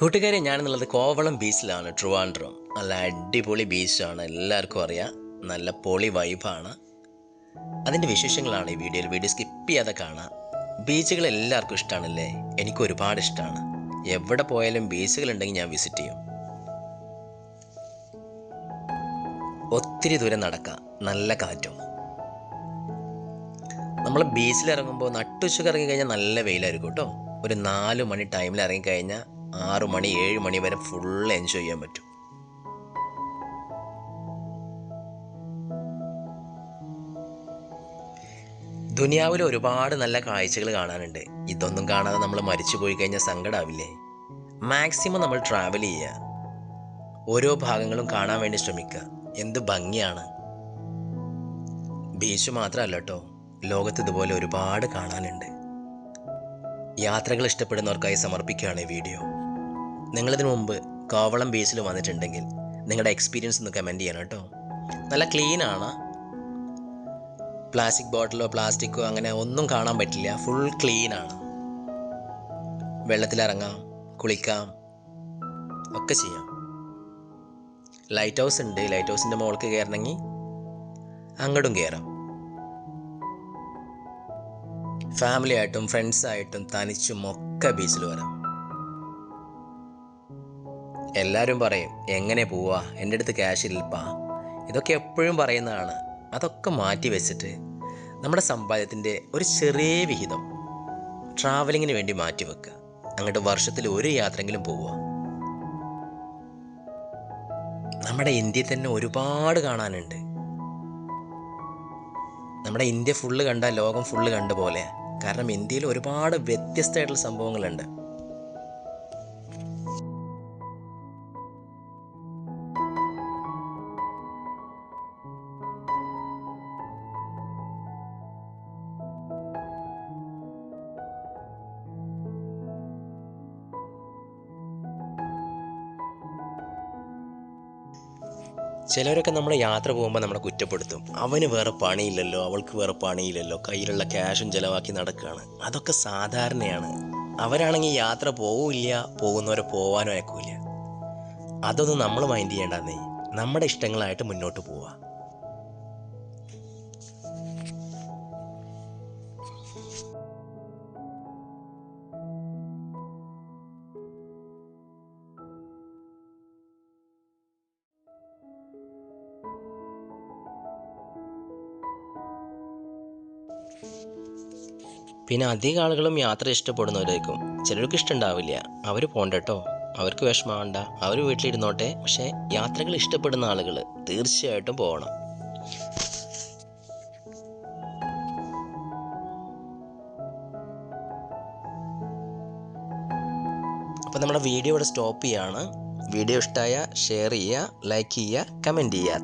കൂട്ടുകാരെ ഞാനെന്നുള്ളത് കോവളം ബീച്ചിലാണ് ട്രിവാൻഡ്രം. നല്ല അടിപൊളി ബീച്ചാണ് എല്ലാവർക്കും അറിയാം. നല്ല പൊളി വൈബാണ്. അതിന്റെ വിശേഷങ്ങളാണ് ഈ വീഡിയോയിൽ. വീഡിയോ സ്കിപ്പ് ചെയ്യാതെ കാണാം. ബീച്ചുകൾ എല്ലാവർക്കും ഇഷ്ടമാണല്ലേ എനിക്ക് ഒരുപാട് ഇഷ്ടമാണ് എവിടെ പോയാലും ബീച്ചുകളുണ്ടെങ്കിൽ ഞാൻ വിസിറ്റ് ചെയ്യും. ഒത്തിരി ദൂരം നടക്കാം. നല്ല കാറ്റും. നമ്മൾ ബീച്ചിൽ ഇറങ്ങുമ്പോൾ നട്ടുച്ചക്ക് ഇറങ്ങി കഴിഞ്ഞാൽ നല്ല വെയിലായിരിക്കും കേട്ടോ. ഒരു നാല് മണി ടൈമിൽ ഇറങ്ങിക്കഴിഞ്ഞാൽ ആറ് മണി ഏഴ് മണി വരെ ഫുൾ എൻജോയ് ചെയ്യാൻ പറ്റും. ദുനിയാവിൽ ഒരുപാട് നല്ല കാഴ്ചകൾ കാണാനുണ്ട്. ഇതൊന്നും കാണാതെ നമ്മൾ മരിച്ചു പോയി കഴിഞ്ഞാൽ സങ്കടാവില്ലേ? മാക്സിമം നമ്മൾ ട്രാവൽ ചെയ്യുക ഓരോ ഭാഗങ്ങളും കാണാൻ വേണ്ടി ശ്രമിക്കുക. എന്ത് ഭംഗിയാണ്. ബീച്ച് മാത്രമല്ല കേട്ടോ ലോകത്ത് ഇതുപോലെ ഒരുപാട് കാണാനുണ്ട്. യാത്രകൾ ഇഷ്ടപ്പെടുന്നവർക്കായി സമർപ്പിക്കുകയാണ് ഈ വീഡിയോ നിങ്ങളിതിനു മുമ്പ് കോവളം ബീച്ചിൽ വന്നിട്ടുണ്ടെങ്കിൽ നിങ്ങളുടെ എക്സ്പീരിയൻസ് ഒന്ന് കമന്റ് ചെയ്യണം കേട്ടോ. നല്ല ക്ലീൻ ആണ്. പ്ലാസ്റ്റിക് ബോട്ടിലോ പ്ലാസ്റ്റിക്കോ അങ്ങനെ ഒന്നും കാണാൻ പറ്റില്ല. ഫുൾ ക്ലീൻ ആണ്. വെള്ളത്തിലിറങ്ങാം കുളിക്കാം ഒക്കെ ചെയ്യാം. ലൈറ്റ് ഹൗസ് ഉണ്ട്. ലൈറ്റ് ഹൗസിന്റെ മുകൾക്ക് കയറണമെങ്കിൽ അങ്ങോട്ടും കയറാം. ഫാമിലി ആയിട്ടും ഫ്രണ്ട്സ് ആയിട്ടും തനിച്ചും ഒക്കെ ബീച്ചിൽ വരാം. എല്ലാവരും പറയും എങ്ങനെ പോവാ? എന്റെ അടുത്ത് ക്യാഷ് ഇല്ലപ്പാ. ഇതൊക്കെ എപ്പോഴും പറയുന്നതാണ്. അതൊക്കെ മാറ്റി വെച്ചിട്ട് നമ്മുടെ സമ്പാദ്യത്തിന്റെ ഒരു ചെറിയ വിഹിതം ട്രാവലിങ്ങിന് വേണ്ടി മാറ്റി വെക്കുക. അങ്ങോട്ട് വർഷത്തിൽ ഒരു യാത്രയെങ്കിലും പോവുക. നമ്മുടെ ഇന്ത്യയിൽ തന്നെ ഒരുപാട് കാണാനുണ്ട്. നമ്മുടെ ഇന്ത്യ ഫുള്ള് കണ്ട ലോകം ഫുള്ള് കണ്ട പോലെ കാരണം ഇന്ത്യയിൽ ഒരുപാട് വ്യത്യസ്തമായിട്ടുള്ള സംഭവങ്ങളുണ്ട്. ചിലരൊക്കെ നമ്മൾ യാത്ര പോകുമ്പോൾ നമ്മളെ കുറ്റപ്പെടുത്തും. അവന് വേറെ പണിയില്ലല്ലോ അവൾക്ക് വേറെ പണിയില്ലല്ലോ കയ്യിലുള്ള ക്യാഷും ചിലവാക്കി നടക്കുകയാണ് അതൊക്കെ സാധാരണയാണ്. അവരാണെങ്കിൽ യാത്ര പോവില്ല പോകുന്നവരെ പോവാനും അയക്കൂല അതൊന്നും നമ്മൾ മൈൻഡ് ചെയ്യേണ്ടെന്നേ. നമ്മുടെ ഇഷ്ടങ്ങളായിട്ട് മുന്നോട്ട് പോവുക പിന്നെ അധികം ആളുകളും യാത്ര ഇഷ്ടപ്പെടുന്നവരായിരിക്കും. ചിലർക്ക് ഇഷ്ടമുണ്ടാവില്ല. അവർ പോണ്ടട്ടോ. അവർക്ക് വിഷമാവണ്ട അവർ വീട്ടിലിരുന്നോട്ടെ. പക്ഷേ യാത്രകൾ ഇഷ്ടപ്പെടുന്ന ആളുകൾ തീർച്ചയായിട്ടും പോകണം അപ്പോൾ നമ്മുടെ വീഡിയോ ഇവിടെ സ്റ്റോപ്പ് ചെയ്യാണ്. വീഡിയോ ഇഷ്ടമായ ഷെയർ ചെയ്യുക ലൈക്ക് ചെയ്യുക കമന്റ് ചെയ്യുക.